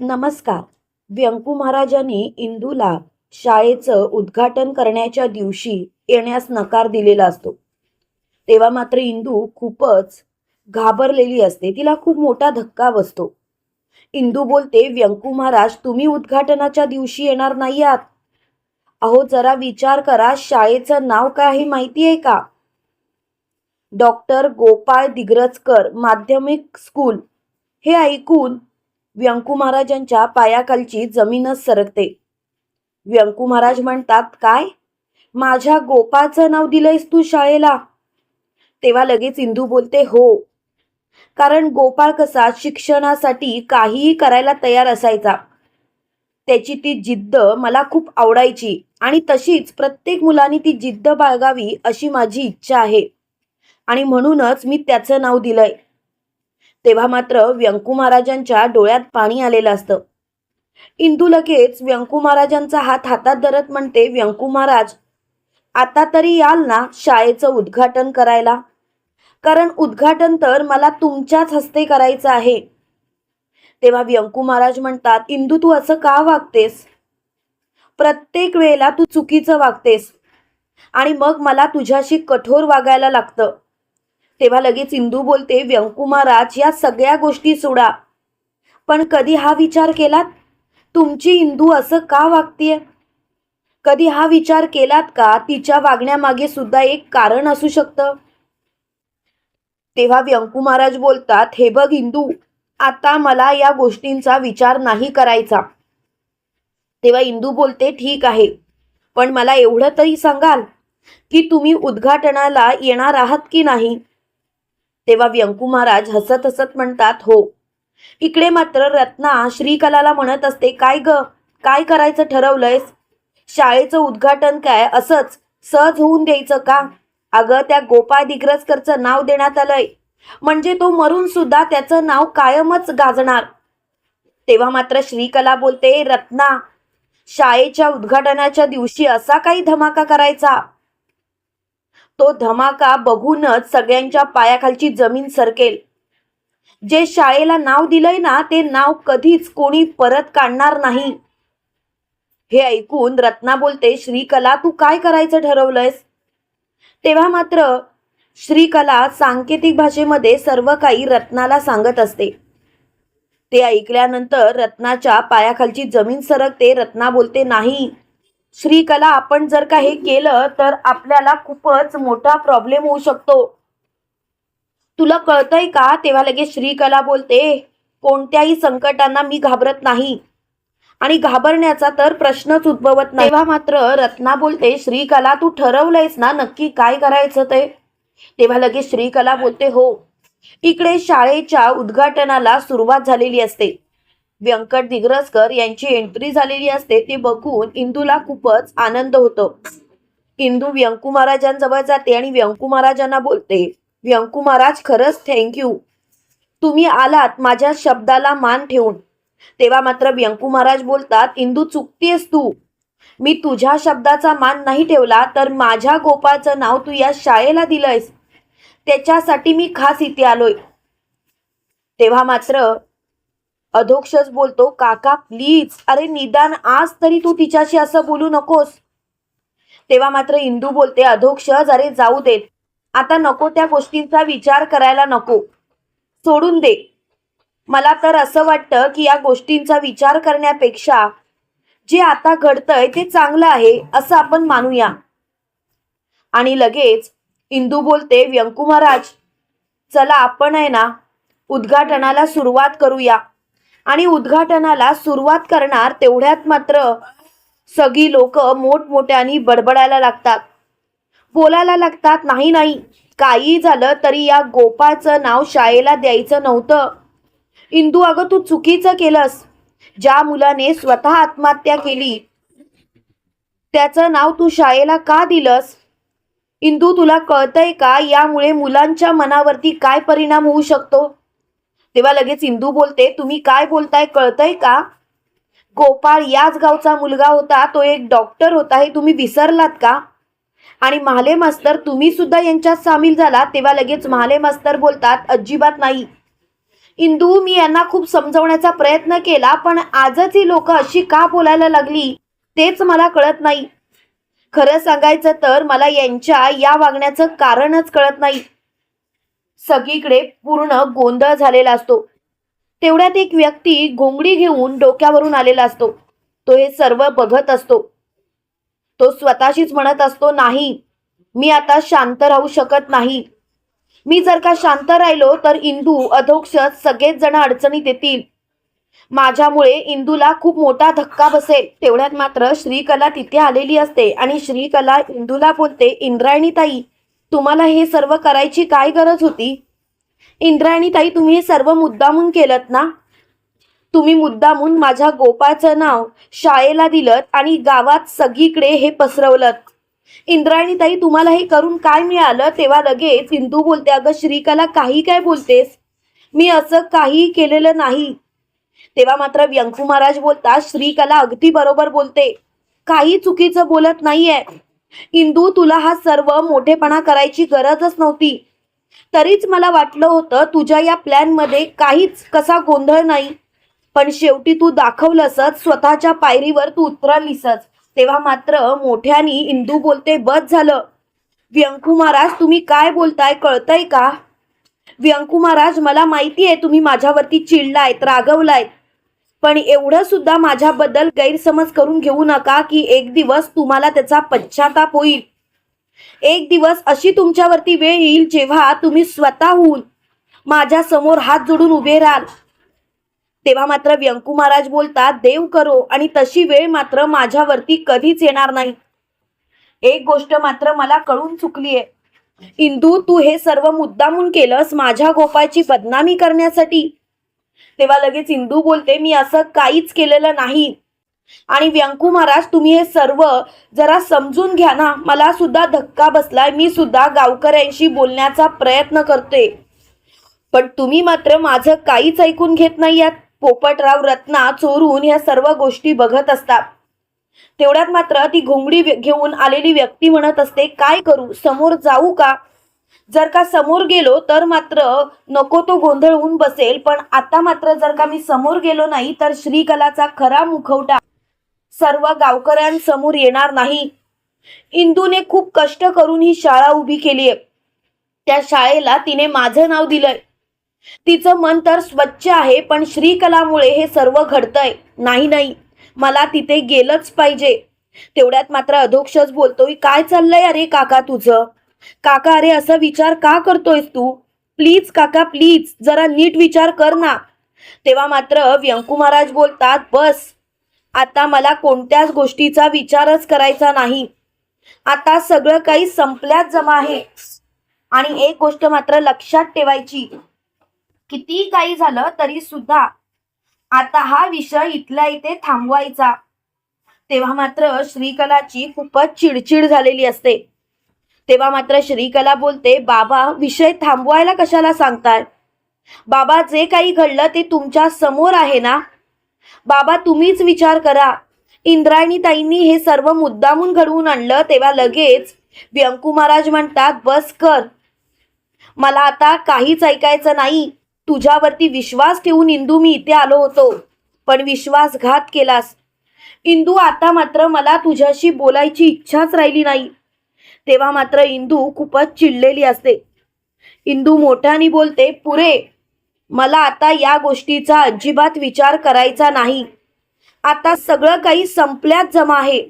नमस्कार. व्यंकू महाराजांनी इंदूला शाळेचं उद्घाटन करण्याच्या दिवशी येण्यास नकार दिलेला असतो. तेव्हा मात्र इंदू खूपच घाबरलेली असते. तिला खूप मोठा धक्का बसतो. इंदू बोलते व्यंकू महाराज तुम्ही उद्घाटनाच्या दिवशी येणार नाही आहात. अहो जरा विचार करा शाळेचं नाव काय आहे माहिती आहे का? डॉक्टर गोपाळ दिग्रजकर माध्यमिक स्कूल. हे ऐकून व्यंकू महाराजांच्या पायाखालची जमीनच सरकते. व्यंकू महाराज म्हणतात काय? माझ्या गोपाचं नाव दिलंयस तू शाळेला? तेव्हा लगेच इंदू बोलते हो. कारण गोपाळ कसा शिक्षणासाठी काहीही करायला तयार असायचा. त्याची ती जिद्द मला खूप आवडायची आणि तशीच प्रत्येक मुलाने ती जिद्द बाळगावी अशी माझी इच्छा आहे. आणि म्हणूनच मी त्याचं नाव दिलंय. तेव्हा मात्र व्यंकू महाराजांच्या डोळ्यात पाणी आलेलं असतं. इंदू लगेच व्यंकू महाराजांचा हात हातात धरत म्हणते व्यंकू महाराज आता तरी याल ना शाळेचं उद्घाटन करायला? कारण उद्घाटन तर मला तुमच्याच हस्ते करायचं आहे. तेव्हा व्यंकू महाराज म्हणतात इंदू तू असं का वागतेस? प्रत्येक वेळेला तू चुकीचं वागतेस आणि मग मला तुझ्याशी कठोर वागायला लागतं. तेव्हा लगेच इंदू बोलते व्यंकू महाराज या सगळ्या गोष्टी सोडा. पण कधी हा विचार केलात? तुमची इंदू असं का वागतीये? कधी हा विचार केलात का? तिच्या वागण्यामागे सुद्धा एक कारण असू शकतं. तेव्हा व्यंकू महाराज बोलतात हे बघ इंदू आता मला या गोष्टींचा विचार नाही करायचा. तेव्हा इंदू बोलते ठीक आहे पण मला एवढं तरी सांगाल की तुम्ही उद्घाटनाला येणार आहात की नाही? तेव्हा व्यंकू महाराज हसत हसत म्हणतात हो. इकडे मात्र रत्ना श्रीकलाला म्हणत असते काय ग? काय करायचं ठरवलंयस? शाळेचं उद्घाटन काय? असंच सहज होऊन द्यायचं का? अगं त्या गोपाळ दिग्रजकरचं नाव देण्यात आलंय. म्हणजे तो मरून सुद्धा त्याचं नाव कायमच गाजणार. तेव्हा मात्र श्रीकला बोलते रत्ना शाळेच्या उद्घाटनाच्या दिवशी असा काही धमाका करायचा? तो धमाका बघूनच सगळ्यांच्या पायाखालची जमीन सरकेल. जे शाळेला नाव दिलंय ना ते नाव कधीच कोणी परत काढणार नाही. हे ऐकून रत्ना बोलते श्रीकला तू काय करायचं ठरवलंयस? तेव्हा मात्र श्रीकला सांकेतिक भाषेमध्ये सर्व काही रत्नाला सांगत असते. ते ऐकल्यानंतर रत्नाच्या पायाखालची जमीन सरकते रत्ना बोलते नाही श्रीकला आपण जर का हे केलं तर आपल्याला खूपच मोठा प्रॉब्लेम होऊ शकतो. तुला कळतंय का? तेव्हा लगेच श्रीकला बोलते कोणत्याही संकटांना मी घाबरत नाही आणि घाबरण्याचा तर प्रश्नच उद्भवत नाही. तेव्हा मात्र रत्ना बोलते श्रीकला तू ठरवलंयस ना नक्की काय करायचं ते? तेव्हा लगेच श्रीकला बोलते हो इकडे शाळेच्या उद्घाटनाला सुरुवात झालेली असते. व्यंकट दिग्रजकर यांची एंट्री झालेली असते ते बघून इंदूला खूपच आनंद होतो. इंदू व्यंकू महाराजांजवळ जाते आणि व्यंकू महाराजांना बोलते व्यंकू महाराज खरंच थँक्यू तुम्ही आलात माझ्या शब्दाला मान ठेवून. तेव्हा मात्र व्यंकू महाराज बोलतात इंदू चुकतेस तू. मी तुझ्या शब्दाचा मान नाही ठेवला तर माझ्या गोपाळचं नाव तू या शाळेला दिलंयस. त्याच्यासाठी मी खास इथे आलोय. तेव्हा मात्र अधोक्षच बोलतो काका प्लीज अरे निदान आज तरी तू तिच्याशी असं बोलू नकोस. तेव्हा मात्र इंदू बोलते अधोक्षज अरे जाऊ देत आता नको त्या गोष्टींचा विचार करायला नको. सोडून दे. मला तर असं वाटतं की या गोष्टींचा विचार करण्यापेक्षा जे आता घडतंय ते चांगलं आहे असं आपण मानूया. आणि लगेच इंदू बोलते व्यंकू महाराज चला आपण आहे ना उद्घाटनाला सुरुवात करूया. आणि उद्घाटनाला सुरुवात करणार तेवढ्यात मात्र सगळी लोक मोठमोठ्यानी बडबडायला लागतात. बोलायला लागतात नाही नाही काही झालं तरी या गोपाळचं नाव शाळेला द्यायचं नव्हतं. इंदू अगं तू चुकीचं केलंस. ज्या मुलाने स्वतः आत्महत्या केली त्याचं नाव तू शाळेला का दिलंस? इंदू तुला कळतंय का यामुळे मुलांच्या मनावरती काय परिणाम होऊ शकतो? तेव्हा लगेच इंदू बोलते तुम्ही काय बोलताय कळतंय का? गोपाळ याच गावचा मुलगा होता तो एक डॉक्टर होता हे तुम्ही विसरलात का? आणि महाले मास्तर तुम्ही सुद्धा यांच्यात सामील झाला? तेव्हा लगेच महाले मास्तर बोलतात अजिबात नाही. इंदू मी यांना खूप समजवण्याचा प्रयत्न केला पण आजच ही लोक अशी का बोलायला लागली? तेच मला कळत नाही. खरं सांगायचं तर मला यांच्या या वागण्याचं कारणच कळत नाही. सगळीकडे पूर्ण गोंधळ झालेला असतो. तेवढ्यात एक व्यक्ती घोंगडी घेऊन डोक्यावरून आलेला असतो. तो हे सर्व बघत असतो. तो स्वतःशीच म्हणत असतो नाही मी आता शांत राहू शकत नाही. मी जर का शांत राहिलो तर इंदू अधोक्षच सगळेच जण अडचणीत येतील. माझ्यामुळे इंदूला खूप मोठा धक्का बसेल. तेवढ्यात मात्र श्रीकला तिथे आलेली असते आणि श्रीकला इंदूला बोलते इंद्रायणी ताई तुम्हाला हे सर्व करायची काय गरज होती? इंद्रायणी ताई तुम्ही हे सर्व मुद्दामून केलं ना? तुम्ही मुद्दामून माझ्या गोपाचं नाव शाळेला दिलं आणि गावात सगळीकडे हे पसरवलं इंद्रायणी ताई तुम्हाला हे करून काय मिळालं? तेव्हा लगेच इंदू बोलते अगं श्रीकला काही काय बोलतेस? मी असं काही केलेलं नाही. तेव्हा मात्र व्यंकू महाराज बोलतात श्रीकला अगदी बरोबर बोलते. काही चुकीचं बोलत नाहीये. इंदू तुला हा सर्व मोठेपणा करायची गरजच नव्हती. तरीच मला वाटलं होतं तुझ्या या प्लॅनमध्ये काहीच कसा गोंधळ नाही. पण शेवटी तू दाखवलंसच स्वतःच्या पायरीवर तू उतरलीसच. तेव्हा मात्र मोठ्यानी इंदू बोलते बस झालं. व्यंकू महाराज तुम्ही काय बोलताय कळतंय का? व्यंकू महाराज मला माहिती आहे तुम्ही माझ्यावरती चिडलायत रागवलायत. पण एवढं सुद्धा माझ्याबद्दल गैरसमज करून घेऊ नका की एक दिवस तुम्हाला त्याचा पश्चाताप होईल. एक दिवस अशी तुमच्यावरती वेळ येईल जेव्हा तुम्ही स्वतःहून माझ्यासमोर हात जोडून उभे राहाल. तेव्हा मात्र व्यंकू महाराज बोलतात देव करो. आणि तशी वेळ मात्र माझ्यावरती कधीच येणार नाही. एक गोष्ट मात्र मला कळून चुकलीये. इंदू तू हे सर्व मुद्दामून केलंस माझ्या गोपाळची बदनामी करण्यासाठी. तेव्हा लगेच इंदू बोलते मी असं काहीच केलेलं नाही. आणि व्यंकू महाराज तुम्ही हे सर्व जरा समजून घ्या ना. मला सुद्धा धक्का बसलाय. मी सुद्धा गावकऱ्यांशी बोलण्याचा प्रयत्न करते. पण तुम्ही मात्र माझं काहीच ऐकून घेत नाही यात पोपटराव रत्ना चोरून ह्या सर्व गोष्टी बघत असतात. तेवढ्यात मात्र ती घोंगडी घेऊन आलेली व्यक्ती म्हणत असते काय करू? समोर जाऊ का? जर का समोर गेलो तर मात्र नको तो गोंधळ होऊन बसेल पण आता मात्र जर का मी समोर गेलो नाही तर श्रीकलाचा खरा मुखवटा सर्व गावकऱ्यांसमोर येणार नाही. इंदूने खूप कष्ट करून ही शाळा उभी केली आहे त्या शाळेला तिने माझं नाव दिलंय. तिचं मन तर स्वच्छ आहे पण श्रीकलामुळे हे सर्व घडतंय. नाही नाही मला तिथे गेलंच पाहिजे. तेवढ्यात मात्र अधोक्षच बोलतोय काय चाललंय अरे काका तुझं? काका अरे असा विचार का करतोयस तू? प्लीज काका प्लीज जरा नीट विचार कर ना. तेव्हा मात्र व्यंकू महाराज बोलतात बस आता मला कोणत्याच गोष्टीचा विचारच करायचा नाही. आता सगळं काही संपल्यात जमा आहे. आणि एक गोष्ट मात्र लक्षात ठेवायची किती काही झालं तरी सुद्धा आता हा विषय इथल्या इथे थांबवायचा. तेव्हा मात्र श्रीकलाची खूपच चिडचिड झालेली असते. तेव्हा मात्र श्रीकला बोलते बाबा विषय थांबवायला कशाला सांगताय? बाबा जे काही घडलं ते तुमच्यासमोर आहे ना? बाबा तुम्हीच विचार करा. इंद्रायणी ताईंनी हे सर्व मुद्दामून घडवून आणलं तेव्हा लगेच व्यंकू महाराज म्हणतात बस कर. मला आता काहीच ऐकायचं नाही. तुझ्यावरती विश्वास ठेवून इंदू मी इथे आलो होतो. पण विश्वासघात केलास. इंदू आता मात्र मला तुझ्याशी बोलायची इच्छाच राहिली नाही. तेव्हा मात्र इंदू खूपच चिडलेली असते. इंदू मोठ्याने बोलते पुरे मला आता या गोष्टीचा अजिबात विचार करायचा नाही. आता सगळं काही संपल्यात जमा आहे.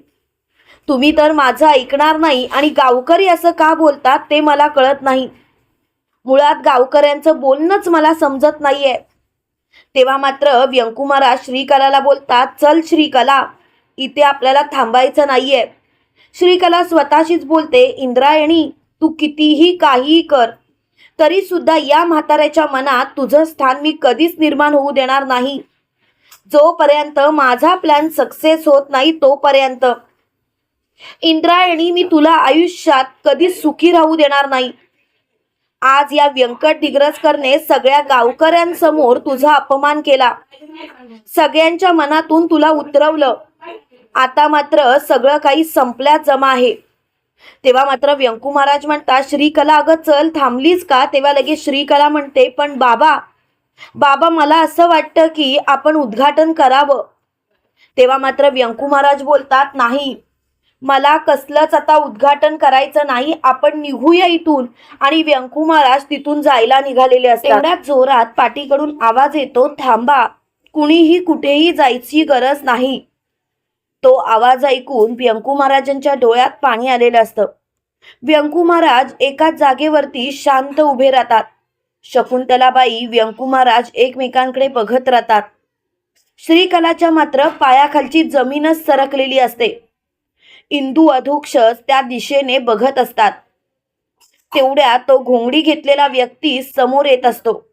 तुम्ही तर माझं ऐकणार नाही आणि गावकरी असं का बोलतात ते मला कळत नाही. मुळात गावकऱ्यांचं बोलणंच मला समजत नाहीये. तेव्हा मात्र व्यंकुमारा श्रीकलाला बोलतात चल श्रीकला इथे आपल्याला थांबायचं नाहीये. श्रीकला स्वतःशीच बोलते इंद्रायणी तू कितीही काहीही कर तरी सुद्धा या म्हाताऱ्याच्या मनात तुझं स्थान मी कधीच निर्माण होऊ देणार नाही. जोपर्यंत माझा प्लॅन सक्सेस होत नाही तोपर्यंत. इंद्रायणी मी तुला आयुष्यात कधीच सुखी राहू देणार नाही. आज या व्यंकट दिग्रजकरने सगळ्या गावकऱ्यांसमोर तुझा अपमान केला. सगळ्यांच्या मनातून तुला उतरवलं. आता मात्र सगळं काही संपल्यात जमा आहे. तेव्हा मात्र व्यंकू महाराज म्हणतात श्रीकला अगं चल थांबलीच का? तेव्हा लगेच श्रीकला म्हणते पण बाबा बाबा मला असं वाटतं की आपण उद्घाटन करावं. तेव्हा मात्र व्यंकू महाराज बोलतात नाही मला कसलंच आता उद्घाटन करायचं नाही आपण निघूया इथून. आणि व्यंकू महाराज तिथून जायला निघालेले असतात. तेवढ्याच जोरात पाठीकडून आवाज येतो थांबा कुणीही कुठेही जायची गरज नाही. तो आवाज ऐकून व्यंकू महाराजांच्या डोळ्यात पाणी आलेलं असतं. व्यंकू महाराज एकाच जागेवरती शांत उभे राहतात. शकुंतलाबाई व्यंकू महाराज एकमेकांकडे बघत राहतात. श्रीकलाच्या मात्र पायाखालची जमीनच सरकलेली असते. इंदू अधोक्षस त्या दिशेने बघत असतात. तेवढ्या तो घोंगडी घेतलेला व्यक्ती समोर येत असतो.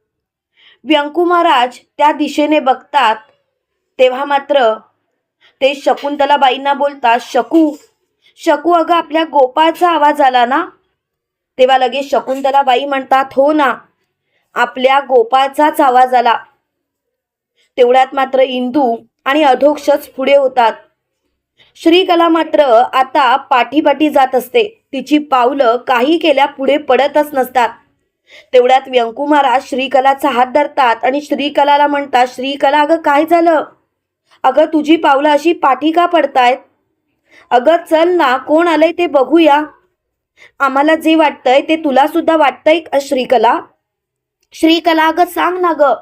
व्यंकू महाराज त्या दिशेने बघतात. तेव्हा मात्र ते शकुंतलाबाईंना बोलतात शकू शकू अगं आपल्या गोपाळचा आवाज आला ना? तेव्हा लगेच शकुंतलाबाई म्हणतात हो ना आपल्या गोपाळचाच आवाज आला. तेवढ्यात मात्र इंदू आणि अधोक्षच पुढे होतात. श्रीकला मात्र आता पाठीपाठी जात असते. तिची पावलं काही केल्या पुढे पडतच नसतात. तेवढ्यात व्यंकुमारा श्रीकलाचा हात धरतात आणि श्रीकलाला म्हणतात श्रीकला अगं काय झालं? अगं तुझी पावलं अशी पाठी का पडतायत? अगं चल ना कोण आलंय ते बघूया. आम्हाला जे वाटतंय ते तुला सुद्धा वाटतंय श्रीकला? श्रीकला अगं सांग ना ग.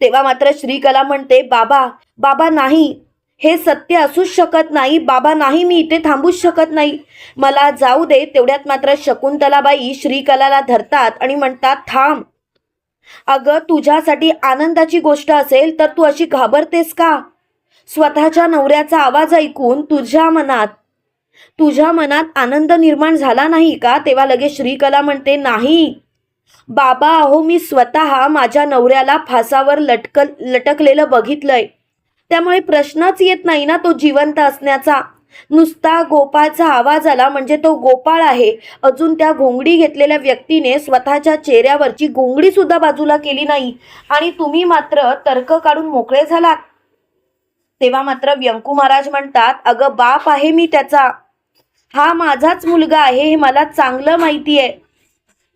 तेव्हा मात्र श्रीकला म्हणते बाबा बाबा नाही. हे सत्य असूच शकत नाही. बाबा नाही मी इथे थांबूच शकत नाही. मला जाऊ दे. तेवढ्यात मात्र शकुंतलाबाई श्रीकलाला धरतात आणि म्हणतात थांब. अगं तुझ्यासाठी आनंदाची गोष्ट असेल तर तू अशी घाबरतेस का? स्वतःच्या नवऱ्याचा आवाज ऐकून तुझ्या मनात तुझ्या मनात आनंद निर्माण झाला नाही का? तेव्हा लगेच श्रीकला म्हणते नाही. बाबा अहो मी स्वतः माझ्या नवऱ्याला फासावर लटक लटकलेलं बघितलंय. त्यामुळे प्रश्नच येत नाही ना तो जिवंत असण्याचा. नुसता गोपाळचा आवाज आला म्हणजे तो गोपाळ आहे. अजून त्या घोंगडी घेतलेल्या व्यक्तीने स्वतःच्या चेहऱ्यावरची घोंगडी सुद्धा बाजूला केली नाही. आणि तुम्ही मात्र तर्क काढून मोकळे झालात. तेव्हा मात्र व्यंकू महाराज म्हणतात अगं बाप आहे मी त्याचा. हा माझाच मुलगा आहे हे मला चांगलं माहिती आहे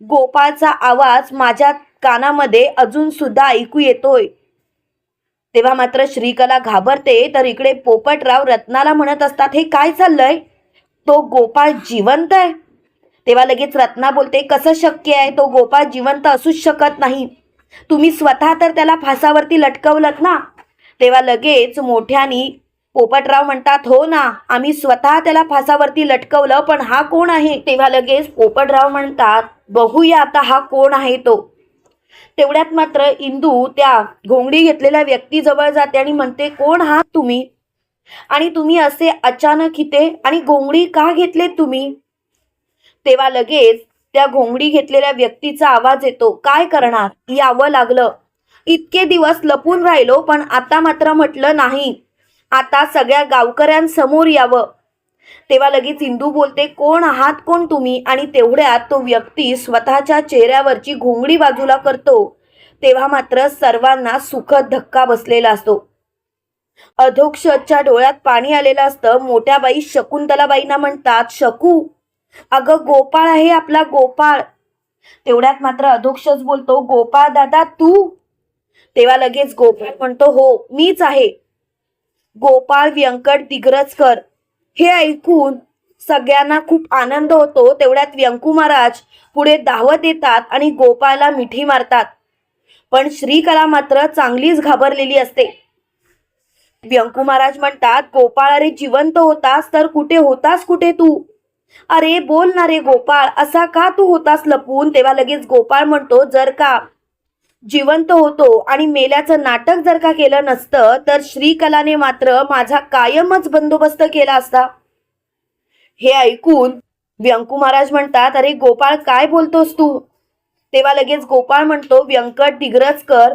गोपाळचा आवाज माझ्या कानामध्ये अजून सुद्धा ऐकू येतोय. तेव्हा मात्र श्रीकला घाबरते तर इकडे पोपटराव रत्नाला म्हणत असतात हे काय चाललंय? तो गोपाळ जिवंत आहे. तेव्हा लगेच रत्ना बोलते कसं शक्य आहे? तो गोपाळ जिवंत असूच शकत नाही. तुम्ही स्वतः तर त्याला फासावरती लटकवलत ना? तेव्हा लगेच मोठ्यानी पोपटराव म्हणतात हो ना आम्ही स्वतः त्याला फासावरती लटकवलं पण हा कोण आहे? तेव्हा लगेच पोपटराव म्हणतात बघूया आता हा कोण आहे तो. तेवढ्यात मात्र इंदू त्या घोंगडी घेतलेल्या व्यक्तीजवळ जाते आणि म्हणते कोण आहात तुम्ही? आणि तुम्ही असे अचानक इथे आणि घोंगडी का घेतलेत तुम्ही? तेव्हा लगेच त्या घोंगडी घेतलेल्या व्यक्तीचा आवाज येतो काय करणार? यावं लागलं. इतके दिवस लपून राहिलो पण आता मात्र म्हटलं नाही. आता सगळ्या गावकऱ्यांसमोर यावं. तेव्हा लगेच इंदू बोलते कोण आहात कोण तुम्ही? आणि तेवढ्यात तो व्यक्ती स्वतःच्या चेहऱ्यावरची घोंगडी बाजूला करतो. तेव्हा मात्र सर्वांना सुखद धक्का बसलेला असतो. अधोक्षच्या डोळ्यात पाणी आलेलं असतं. मोठ्या बाई शकुंतलाबाईंना म्हणतात शकू अगं गोपाळ आहे आपला गोपाळ. तेवढ्यात मात्र अधोक्षच बोलतो गोपाळ दादा तू तेव्हा लगेच गोपाळ म्हणतो हो मीच आहे. गोपाळ व्यंकट दिग्रजकर हे ऐकून सगळ्यांना खूप आनंद होतो. तेवढ्यात व्यंकू महाराज पुढे धावत येतात आणि गोपाळला मिठी मारतात. पण श्रीकला मात्र चांगलीच घाबरलेली असते. व्यंकू महाराज म्हणतात गोपाळ अरे जिवंत होतास तर कुठे होतास कुठे तू? अरे बोल ना रे गोपाळ असा का तू होतास लपून? तेव्हा लगेच गोपाळ म्हणतो जर का जिवंत होतो आणि मेल्याचं नाटक जर का केलं नसतं तर श्रीकलाने मात्र माझा कायमच बंदोबस्त केला असता. हे ऐकून व्यंकू महाराज म्हणतात अरे गोपाळ काय बोलतोस तू? तेव्हा लगेच गोपाळ म्हणतो व्यंकट दिग्रजकर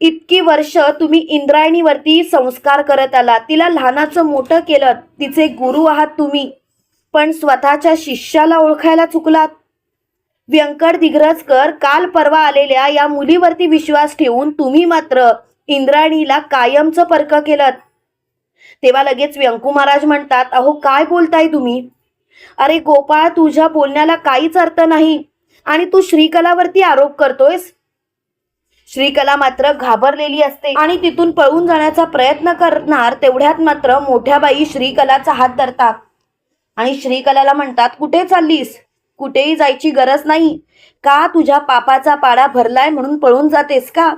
इतकी वर्ष तुम्ही इंद्रायणीवरती संस्कार करत आला तिला लहानाचं मोठं केलं. तिचे गुरु आहात तुम्ही. पण स्वतःच्या शिष्याला ओळखायला चुकलात. व्यंकट दिग्रजकर काल परवा आलेल्या या मुलीवरती विश्वास ठेवून तुम्ही मात्र इंद्राणीला कायमचं पर्क केलं तेव्हा लगेच व्यंकू महाराज म्हणतात अहो काय बोलताय तुम्ही? अरे गोपाळ तुझ्या बोलण्याला काहीच अर्थ नाही. आणि तू श्रीकलावरती आरोप करतोयस? श्रीकला मात्र घाबरलेली असते आणि तिथून पळून जाण्याचा प्रयत्न करणार तेवढ्यात मात्र मोठ्या बाई श्रीकलाचा हात धरतात. आणि श्रीकलाला म्हणतात कुठे चाललीस? कुठेही जायची गरज नाही. का तुझ्या पापाचा पाडा भरलाय म्हणून पळून जातेस का?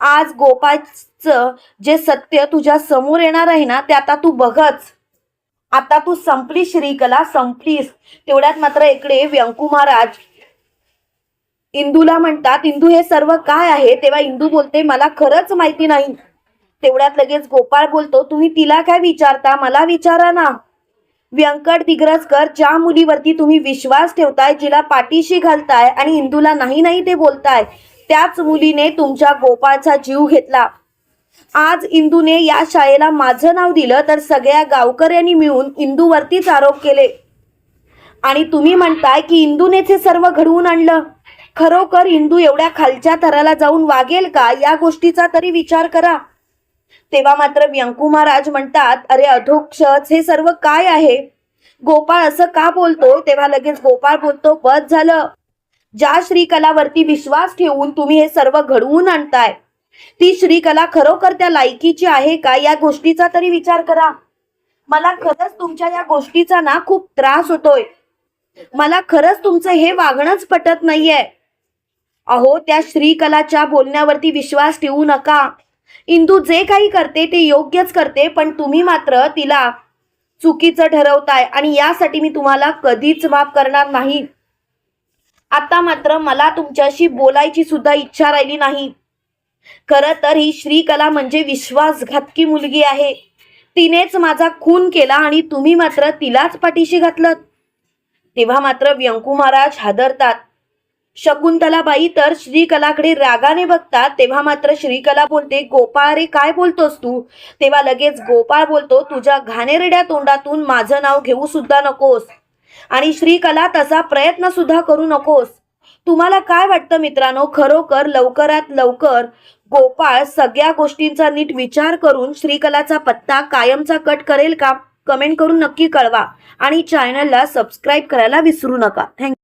आज गोपाळचं जे सत्य तुझ्या समोर येणार आहे ना ते आता तू बघच. आता तू संपली श्रीकला संपलीस. तेवढ्यात मात्र इकडे व्यंकू महाराज इंदूला म्हणतात इंदू हे सर्व काय आहे? तेव्हा इंदू बोलते मला खरंच माहिती नाही. तेवढ्यात लगेच गोपाळ बोलतो तुम्ही तिला काय विचारता? मला विचारा ना. व्यंकट दिग्रजकर ज्या मुलीवरती तुम्ही विश्वास ठेवताय जिला पाठीशी घालताय आणि इंदूला नाही नाही ते बोलताय त्याच मुलीने तुमच्या गोपाळचा जीव घेतला. आज इंदूने या शाळेला माझं नाव दिलं तर सगळ्या गावकऱ्यांनी मिळून इंदूवरतीच आरोप केले. आणि तुम्ही म्हणताय की इंदूनेच हे सर्व घडवून आणलं. खरोखर इंदू एवढ्या खालच्या थराला जाऊन वागेल का? या गोष्टीचा तरी विचार करा. तेव्हा मात्र व्यंकू महाराज म्हणतात अरे अधोक्षच हे सर्व काय आहे? गोपाळ असं का बोलतो? तेव्हा लगेच गोपाळ बोलतो बस झालं. ज्या श्रीकलावरती विश्वास ठेवून तुम्ही हे सर्व घडवून आणताय ती श्रीकला खरोखर त्या लायकीची आहे का? या गोष्टीचा तरी विचार करा. मला खरंच तुमच्या या गोष्टीचा ना खूप त्रास होतोय. मला खरंच तुमचं हे वागणंच पटत नाहीये. अहो त्या श्रीकलाच्या बोलण्यावरती विश्वास ठेवू नका. इंदू जे काही करते ते योग्यच करते पण तुम्ही मात्र तिला चुकीचं ठरवताय आणि यासाठी मी तुम्हाला कधीच माफ करणार नाही. आता मात्र मला तुमच्याशी बोलायची सुद्धा इच्छा राहिली नाही. खरं तर ही श्रीकला म्हणजे विश्वासघातकी मुलगी आहे. तिनेच माझा खून केला आणि तुम्ही मात्र तिलाच पाठीशी घातलं. तेव्हा मात्र व्यंकू महाराज हादरतात. शकुंतलाबाई तर श्रीकलाकडे रागाने बघतात तेव्हा मात्र श्रीकला बोलते गोपाळ रे काय बोलतोस तू? तेव्हा लगेच गोपाळ बोलतो तुझ्या घाणेरड्या तोंडातून माझं नाव घेऊ सुद्धा नकोस आणि श्रीकला तसा प्रयत्न सुद्धा करू नकोस. तुम्हाला काय वाटतं मित्रांनो? खरोखर लवकरात लवकर गोपाळ सगळ्या गोष्टींचा नीट विचार करून श्रीकलाचा पत्ता कायमचा कट करेल का? कमेंट करून नक्की कळवा आणि चॅनलला सबस्क्राईब करायला विसरू नका. थँक्यू